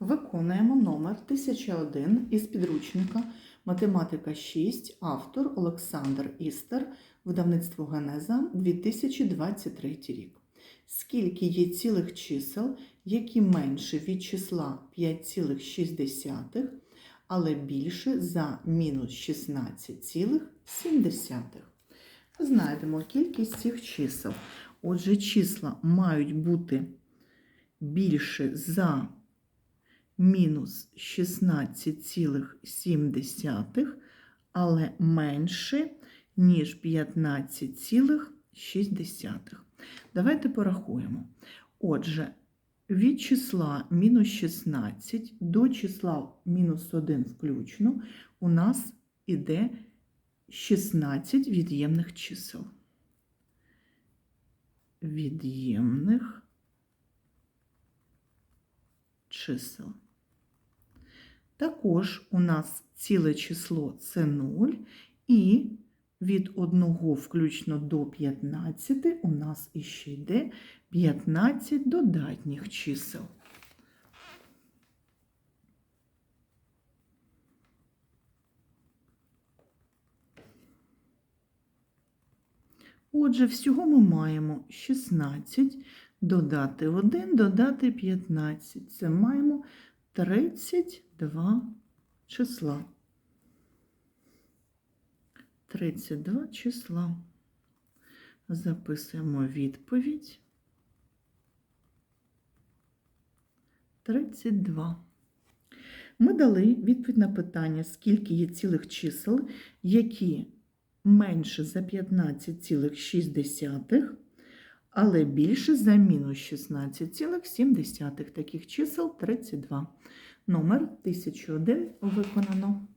Виконуємо номер 1001 із підручника Математика 6, автор Олександр Істер, видавництво Генеза 2023 рік. Скільки є цілих чисел, які менше від числа 5,6, але більше за мінус 16,7? Знайдемо кількість цих чисел. Отже, числа мають бути більше за мінус 16,7, але менше, ніж 15,6. Давайте порахуємо. Отже, від числа мінус 16 до числа мінус 1 включно у нас іде 16 від'ємних чисел. Від'ємних чисел. Також у нас ціле число це 0, і від 1 включно до 15 у нас іще йде 15 додатніх чисел. Отже, всього ми маємо 16 додати 1, додати 15. Це маємо 32 числа. 32 числа. Записуємо відповідь. 32. Ми дали відповідь на питання, скільки є цілих чисел, які менше за 15,6, але більше за мінус 16,7. Таких чисел 32. Номер 1001 виконано.